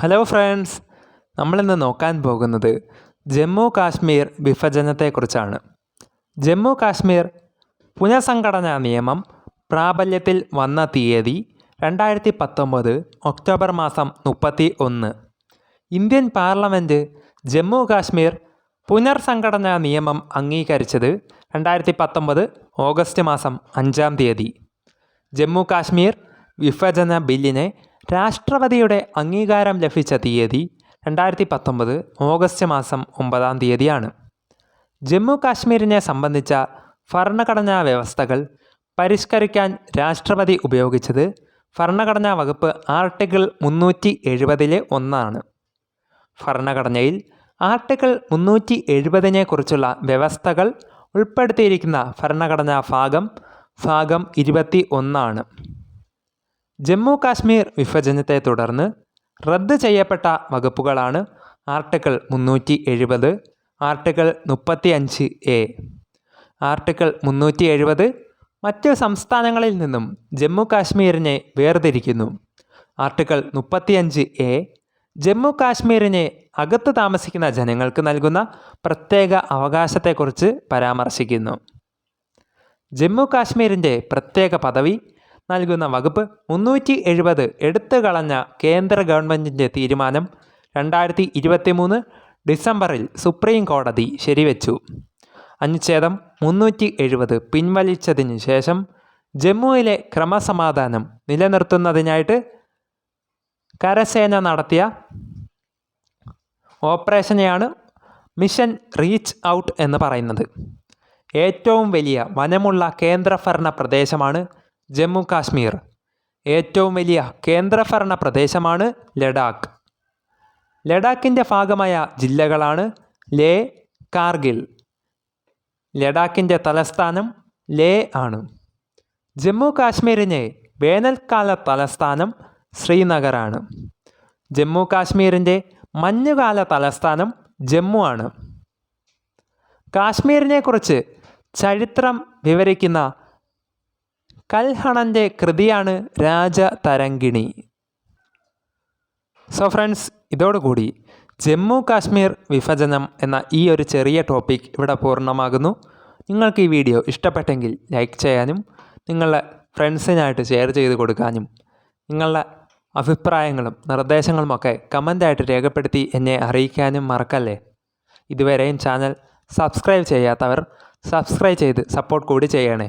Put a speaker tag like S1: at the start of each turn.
S1: Hello friends നമ്മളിന്ന് നോക്കാൻ പോകുന്നത് ജമ്മു കാശ്മീർ വിഭജനത്തെക്കുറിച്ചാണ്. ജമ്മു കാശ്മീർ പുനഃസംഘടനാ നിയമം പ്രാബല്യത്തിൽ വന്ന തീയതി രണ്ടായിരത്തി പത്തൊമ്പത് ഒക്ടോബർ മാസം മുപ്പത്തി ഒന്ന് ഇന്ത്യൻ പാർലമെന്റ് ജമ്മു കാശ്മീർ പുനർസംഘടനാ നിയമം അംഗീകരിച്ചത് രണ്ടായിരത്തി പത്തൊമ്പത് ഓഗസ്റ്റ് മാസം അഞ്ചാം തീയതി. ജമ്മു കാശ്മീർ വിഭജന ബില്ലിന് രാഷ്ട്രപതിയുടെ അംഗീകാരം ലഭിച്ച തീയതി രണ്ടായിരത്തി പത്തൊമ്പത് ഓഗസ്റ്റ് മാസം ഒമ്പതാം തീയതിയാണ്. ജമ്മു കാശ്മീരിനെ സംബന്ധിച്ച ഭരണഘടനാ വ്യവസ്ഥകൾ പരിഷ്കരിക്കാൻ രാഷ്ട്രപതി ഉപയോഗിച്ചത് ഭരണഘടനാ വകുപ്പ് ആർട്ടിക്കിൾ മുന്നൂറ്റി എഴുപതിലെ ഒന്നാണ്. ഭരണഘടനയിൽ ആർട്ടിക്കിൾ മുന്നൂറ്റി എഴുപതിനെക്കുറിച്ചുള്ള വ്യവസ്ഥകൾ ഉൾപ്പെടുത്തിയിരിക്കുന്ന ഭരണഘടനാ ഭാഗം ഭാഗം ഇരുപത്തി ഒന്നാണ്. ജമ്മു കാശ്മീർ വിഭജനത്തെ തുടർന്ന് റദ്ദ് ചെയ്യപ്പെട്ട വകുപ്പുകളാണ് ആർട്ടിക്കിൾ മുന്നൂറ്റി എഴുപത് ആർട്ടിക്കിൾ മുപ്പത്തി അഞ്ച് എ. ആർട്ടിക്കിൾ മുന്നൂറ്റി എഴുപത് മറ്റ് സംസ്ഥാനങ്ങളിൽ നിന്നും ജമ്മു കാശ്മീരിനെ വേർതിരിക്കുന്നു. ആർട്ടിക്കിൾ മുപ്പത്തിയഞ്ച് എ ജമ്മു കാശ്മീരിനെ അകത്ത് താമസിക്കുന്ന ജനങ്ങൾക്ക് നൽകുന്ന പ്രത്യേക അവകാശത്തെക്കുറിച്ച് പരാമർശിക്കുന്നു. ജമ്മു കാശ്മീരിന്റെ പ്രത്യേക പദവി നൽകുന്ന വകുപ്പ് മുന്നൂറ്റി എഴുപത് എടുത്തു കളഞ്ഞ കേന്ദ്ര ഗവൺമെന്റിന്റെ തീരുമാനം രണ്ടായിരത്തി ഇരുപത്തി മൂന്ന് ഡിസംബറിൽ സുപ്രീം കോടതി ശരിവെച്ചു. അനുച്ഛേദം മുന്നൂറ്റി എഴുപത് പിൻവലിച്ചതിന് ശേഷം ജമ്മുവിലെ ക്രമസമാധാനം നിലനിർത്തുന്നതിനായിട്ട് കരസേന നടത്തിയ ഓപ്പറേഷനെയാണ് മിഷൻ റീച്ച് ഔട്ട് എന്ന് പറയുന്നത്. ഏറ്റവും വലിയ വനമുള്ള കേന്ദ്രഭരണ പ്രദേശമാണ് ജമ്മു കാശ്മീർ. ഏറ്റവും വലിയ കേന്ദ്രഭരണ പ്രദേശമാണ് ലഡാക്ക്. ലഡാക്കിന്റെ ഭാഗമായ ജില്ലകളാണ് ലേ കാർഗിൽ. ലഡാക്കിന്റെ തലസ്ഥാനം ലേ ആണ്. ജമ്മു കാശ്മീരിനെ വേനൽക്കാല തലസ്ഥാനം ശ്രീനഗറാണ് ജമ്മു കാശ്മീരിന്റെ മഞ്ഞുകാല തലസ്ഥാനം ജമ്മു ആണ്. കാശ്മീരിനെക്കുറിച്ച് ചരിത്രം വിവരിക്കുന്ന കൽഹണന്റെ കൃതിയാണ് രാജതരംഗിണി സോ ഫ്രണ്ട്സ് ഇതോടുകൂടി ജമ്മു കാശ്മീർ വിഭജനം എന്ന ഈ ഒരു ചെറിയ ടോപ്പിക് ഇവിടെ പൂർണമാകുന്നു. നിങ്ങൾക്ക് ഈ വീഡിയോ ഇഷ്ടപ്പെട്ടെങ്കിൽ ലൈക്ക് ചെയ്യാനും നിങ്ങളുടെ ഫ്രണ്ട്സിനായിട്ട് ഷെയർ ചെയ്ത് കൊടുക്കാനും നിങ്ങളുടെ അഭിപ്രായങ്ങളും നിർദ്ദേശങ്ങളുമൊക്കെ കമന്റായിട്ട് രേഖപ്പെടുത്തി എന്നെ അറിയിക്കാനും മറക്കല്ലേ? ഇതുവരെയും ചാനൽ സബ്സ്ക്രൈബ് ചെയ്യാത്തവർ സബ്സ്ക്രൈബ് ചെയ്ത് സപ്പോർട്ട് കൂടി ചെയ്യണേ.